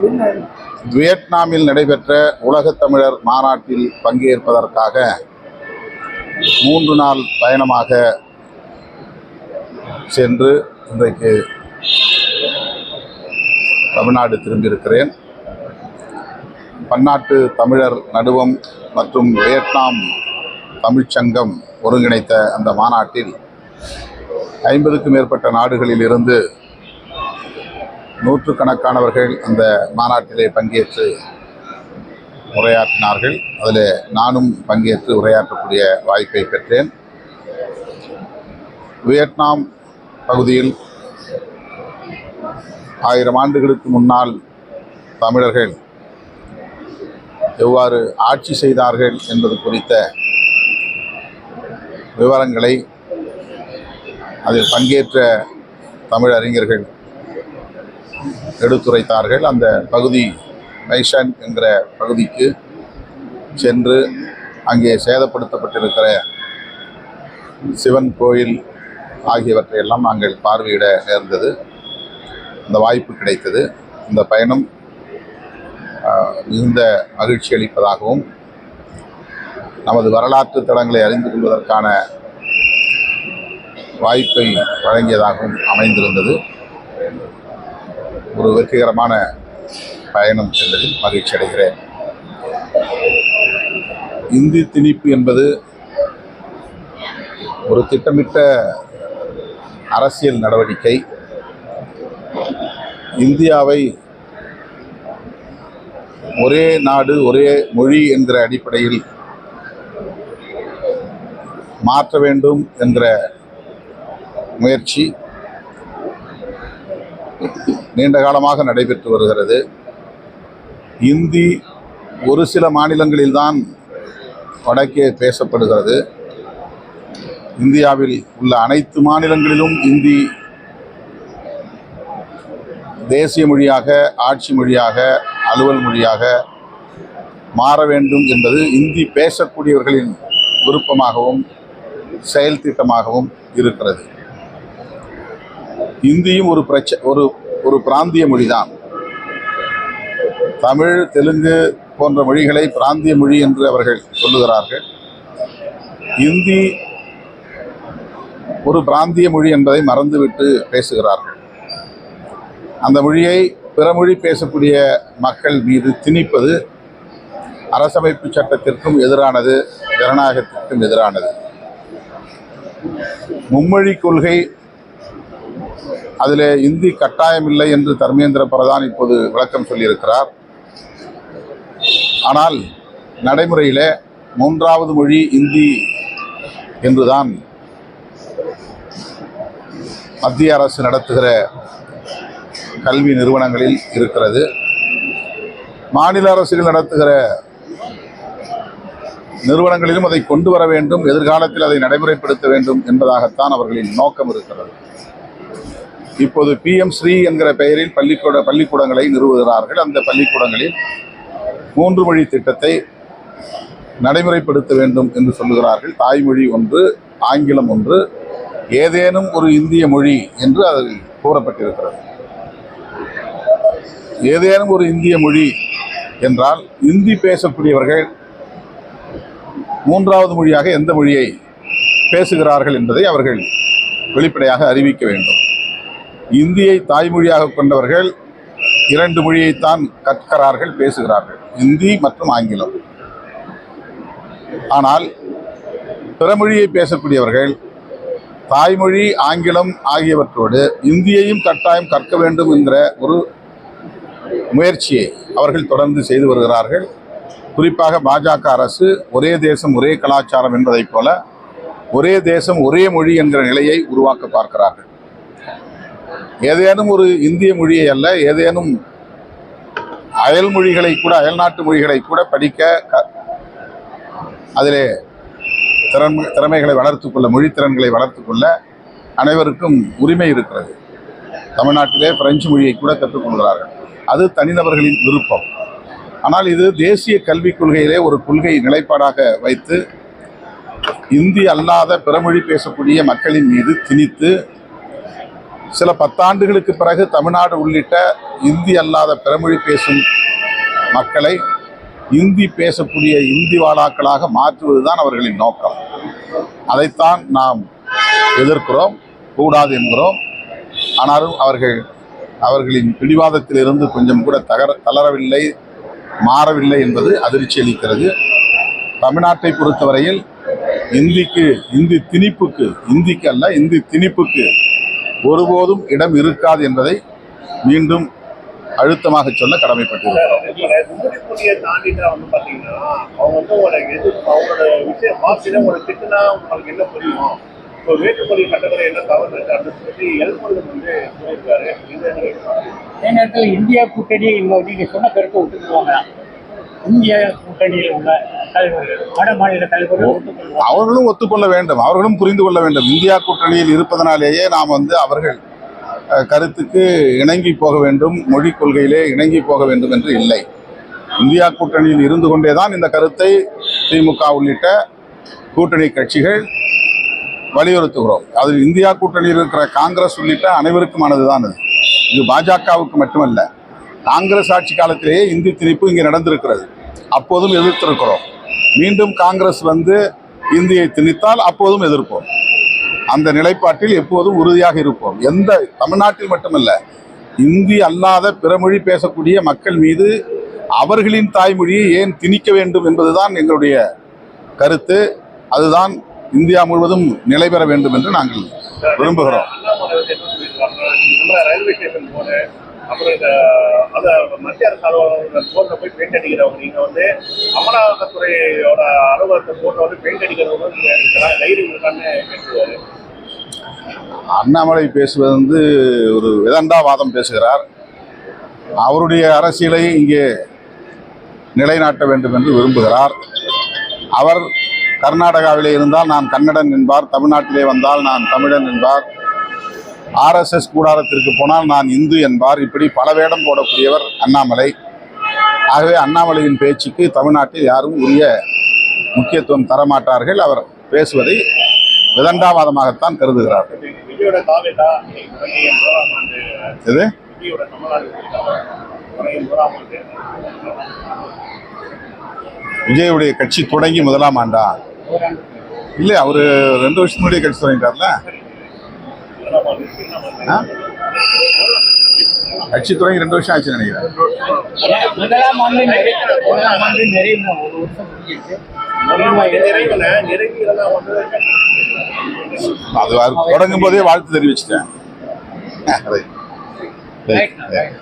வியட்நாமில் நடைபெற்ற உலகத் தமிழர் மாநாட்டில் பங்கேற்பதற்காக மூன்று நாள் பயணமாக சென்று இன்றைக்கு தமிழ்நாடு திரும்பியிருக்கிறேன். பன்னாட்டு தமிழர் நடுவம் மற்றும் வியட்நாம் தமிழ்ச்சங்கம் ஒருங்கிணைத்த அந்த மாநாட்டில் ஐம்பதுக்கும் மேற்பட்ட நாடுகளில் இருந்து நூற்றுக்கணக்கானவர்கள் அந்த மாநாட்டிலே பங்கேற்று உரையாற்றினார்கள். அதில் நானும் பங்கேற்று உரையாற்றக்கூடிய வாய்ப்பை பெற்றேன். வியட்நாம் பகுதியில் ஆயிரம் ஆண்டுகளுக்கு முன்னால் தமிழர்கள் எவ்வாறு ஆட்சி செய்தார்கள் என்பது குறித்த விவரங்களை அதில் பங்கேற்ற தமிழறிஞர்கள் எடுத்துரைத்தார்கள். அந்த பகுதி மைஷன் என்கிற பகுதிக்கு சென்று அங்கே சேதப்படுத்தப்பட்டிருக்கிற சிவன் கோயில் ஆகியவற்றை எல்லாம் நாங்கள் பார்வையிட நேர்ந்தது. அந்த வாய்ப்பு கிடைத்தது. இந்த பயணம் மிகுந்த மகிழ்ச்சி அளிப்பதாகவும் நமது வரலாற்று தடங்களை அறிந்து கொள்வதற்கான வாய்ப்பை வழங்கியதாகவும் அமைந்திருந்தது. ஒரு வெற்றிகரமான பயணம் சென்றதில் மகிழ்ச்சி அடைகிறேன். இந்தி திணிப்பு என்பது ஒரு திட்டமிட்ட அரசியல் நடவடிக்கை. இந்தியாவை ஒரே நாடு ஒரே மொழி என்கிற அடிப்படையில் மாற்ற வேண்டும் என்கிற முயற்சி. நீண்ட காலமாக நடைபெற்று வருகிறது. இந்தி ஒரு சில மாநிலங்களில்தான் வடக்கே பேசப்படுகிறது. இந்தியாவில் உள்ள அனைத்து மாநிலங்களிலும் இந்தி தேசிய மொழியாக ஆட்சி மொழியாக அலுவல் மொழியாக மாற வேண்டும் என்பது இந்தி பேசக்கூடியவர்களின் விருப்பமாகவும் செயல் திட்டமாகவும் இருக்கிறது. இந்தியும் ஒரு பிரச்ச ஒரு ஒரு பிராந்திய மொழிதான். தமிழ் தெலுங்கு போன்ற மொழிகளை பிராந்திய மொழி என்று அவர்கள் சொல்லுகிறார்கள். இந்தி ஒரு பிராந்திய மொழி என்பதை மறந்துவிட்டு பேசுகிறார்கள். அந்த மொழியை பிற மொழி பேசக்கூடிய மக்கள் மீது திணிப்பது அரசமைப்பு சட்டத்திற்கும் எதிரானது ஜனநாயகத்திற்கும் எதிரானது. மும்மொழி கொள்கை அதில் இந்தி கட்டாயமில்லை என்று தர்மேந்திர பிரதான் இப்போது விளக்கம் சொல்லியிருக்கிறார். ஆனால் நடைமுறையில் மூன்றாவது மொழி இந்தி என்றுதான் மத்திய அரசு நடத்துகிற கல்வி நிறுவனங்களில் இருக்கிறது. மாநில அரசுகள் நடத்துகிற நிறுவனங்களிலும் அதை கொண்டு வர வேண்டும் எதிர்காலத்தில் அதை நடைமுறைப்படுத்த வேண்டும் என்பதாகத்தான் அவர்களின் நோக்கம் இருக்கிறது. இப்போது பிஎம் ஸ்ரீ என்கிற பெயரில் பள்ளிக்கூட பள்ளிக்கூடங்களை நிறுவுகிறார்கள். அந்த பள்ளிக்கூடங்களில் மூன்று மொழி திட்டத்தை நடைமுறைப்படுத்த வேண்டும் என்று சொல்லுகிறார்கள். தாய்மொழி ஒன்று ஆங்கிலம் ஒன்று ஏதேனும் ஒரு இந்திய மொழி என்று அதில் கூறப்பட்டிருக்கிறது. ஏதேனும் ஒரு இந்திய மொழி என்றால் இந்தி பேசக்கூடியவர்கள் மூன்றாவது மொழியாக எந்த மொழியை பேசுகிறார்கள் என்பதை அவர்கள் வெளிப்படையாக அறிவிக்க வேண்டும். இந்தியை தாய்மொழியாக கொண்டவர்கள் இரண்டு மொழியைத்தான் கற்கிறார்கள் பேசுகிறார்கள். இந்தி மற்றும் ஆங்கிலம். ஆனால் பிற மொழியை பேசக்கூடியவர்கள் தாய்மொழி ஆங்கிலம் ஆகியவற்றோடு இந்தியையும் கட்டாயம் கற்க வேண்டும் என்ற ஒரு முயற்சியை அவர்கள் தொடர்ந்து செய்து வருகிறார்கள். குறிப்பாக பாஜக அரசு ஒரே தேசம் ஒரே கலாச்சாரம் என்பதைப் போல ஒரே தேசம் ஒரே மொழி என்கிற நிலையை உருவாக்க பார்க்கிறார்கள். ஏதேனும் ஒரு இந்திய மொழியை அல்ல ஏதேனும் அயல் மொழிகளை கூட அயல்நாட்டு மொழிகளை கூட படிக்க க- அதிலே திறமை திறமைகளை வளர்த்துக்கொள்ள மொழித்திறன்களை வளர்த்துக்கொள்ள அனைவருக்கும் உரிமை இருக்கிறது. தமிழ்நாட்டிலே பிரெஞ்சு மொழியை கூட கற்றுக்கொள்கிறார்கள் அது தனிநபர்களின் விருப்பம். ஆனால் இது தேசிய கல்விக் கொள்கையிலே ஒரு கொள்கை நிலைப்பாடாக வைத்து இந்தி அல்லாத பிறமொழி பேசக்கூடிய மக்களின் மீது திணித்து சில பத்தாண்டுகளுக்கு பிறகு தமிழ்நாடு உள்ளிட்ட இந்தி அல்லாத பிறமொழி பேசும் மக்களை இந்தி பேசக்கூடிய இந்தி வாழாக்களாக மாற்றுவதுதான் அவர்களின் நோக்கம். அதைத்தான் நாம் எதிர்க்கிறோம் கூடாது என்கிறோம். ஆனாலும் அவர்கள் அவர்களின் பிடிவாதத்திலிருந்து கொஞ்சம் கூட தகர தளரவில்லை மாறவில்லை என்பது அதிர்ச்சி அளிக்கிறது. தமிழ்நாட்டை பொறுத்தவரையில் இந்திக்கு இந்தி திணிப்புக்கு இந்திக்கு அல்ல இந்தி திணிப்புக்கு ஒருபோதும் இடம் இருக்காது என்பதை மீண்டும் அழுத்தமாக சொல்ல கடமைப்பட்டிருக்கிறோம். இப்போ வேட்டுமொழி கட்டளை என்ன தவறு அப்படின்னு சொல்லி எல்முருகன் வந்து சொல்லியிருக்காரு. அதே நேரத்தில் இந்தியா கூட்டணி இன்னும் நீங்க சொன்ன கருத்தை ஒத்துக்குவாங்க இந்திய கூட்டணியில் உள்ள அவர்களும் ஒத்துக்கொள்ள வேண்டும். அவர்களும் புரிந்து கொள்ள வேண்டும். இந்தியா கூட்டணியில் இருப்பதனாலேயே நாம் வந்து அவர்கள் கருத்துக்கு இணங்கி போக வேண்டும் மொழிக் கொள்கையிலே இணங்கி போக வேண்டும் என்று இல்லை. இந்தியா கூட்டணியில் இருந்து கொண்டே தான் இந்த கருத்தை திமுக உள்ளிட்ட கூட்டணி கட்சிகள் வலியுறுத்துகிறோம். அது இந்தியா கூட்டணியில் இருக்கிற காங்கிரஸ் உள்ளிட்ட அனைவருக்குமானதுதான் அது. இது பாஜகவுக்கு மட்டுமல்ல காங்கிரஸ் ஆட்சி காலத்திலேயே இந்தி திணிப்பு இங்கே நடந்திருக்கிறது. அப்போதும் எதிர்த்திருக்கிறோம். மீண்டும் காங்கிரஸ் வந்து இந்தியை திணித்தால் அப்போதும் எதிர்ப்போம். அந்த நிலைப்பாட்டில் எப்போதும் உறுதியாக இருப்போம். எந்த தமிழ்நாட்டில் மட்டுமல்ல இந்தி அல்லாத பிறமொழி பேசக்கூடிய மக்கள் மீது அவர்களின் தாய்மொழியை ஏன் திணிக்க வேண்டும் என்பதுதான் எங்களுடைய கருத்து. அதுதான் இந்தியா முழுவதும் நிலை பெற வேண்டும் என்று நாங்கள் விரும்புகிறோம். அப்புறம் இந்த அத மத்திய அரசு அலுவலகம் போர்ல போய் பெயிண்ட் அடிக்கிறவங்க. நீங்கள் வந்து அமலாக்கத்துறையோட அலுவலகத்தை போர்ல வந்து பெயிண்ட் அடிக்கிறவங்க நீங்க தைரியம் இருக்கான்னு கேட்டுருவாரு அண்ணாமலை பேசுவது வந்து ஒரு விதண்டாவாதம் பேசுகிறார். அவருடைய அரசியலை இங்கே நிலைநாட்ட வேண்டும் என்று விரும்புகிறார். அவர் கர்நாடகாவிலே இருந்தால் நான் கன்னடன் என்பார் தமிழ்நாட்டிலே வந்தால் நான் தமிழன் என்பார். ஆர்எஸ்எஸ் கூடாரத்திற்கு போனால் நான் இந்து என்பார். இப்படி பல வேடம் போடக்கூடியவர் அண்ணாமலை. ஆகவே அண்ணாமலையின் பேச்சுக்கு தமிழ்நாட்டில் யாரும் உரிய முக்கியத்துவம் தரமாட்டார்கள். அவர் பேசுவதை விதண்டாவாதமாகத்தான் கருதுகிறார்கள். இது விஜயுடைய கட்சி தொடங்கி முதலாம் ஆண்டா. இல்லை அவர் ரெண்டு வருஷத்துக்கு முன்னாடியே கட்சி தொடங்கிட்டார்ல முதலாம் ஆண்டு இரண்டாம் ஆண்டு ஆ? கட்சி தொடங்கி ரெண்டு வருஷம் ஆச்சுன்னு நினைக்கிறேன் முதலாம் ஆண்டு முதலாம் ஒரு வருஷம் அது தொடங்கும் போதே வாழ்த்து தெரிவிச்சிட்டேன் ரைட். ரைட். ரைட்.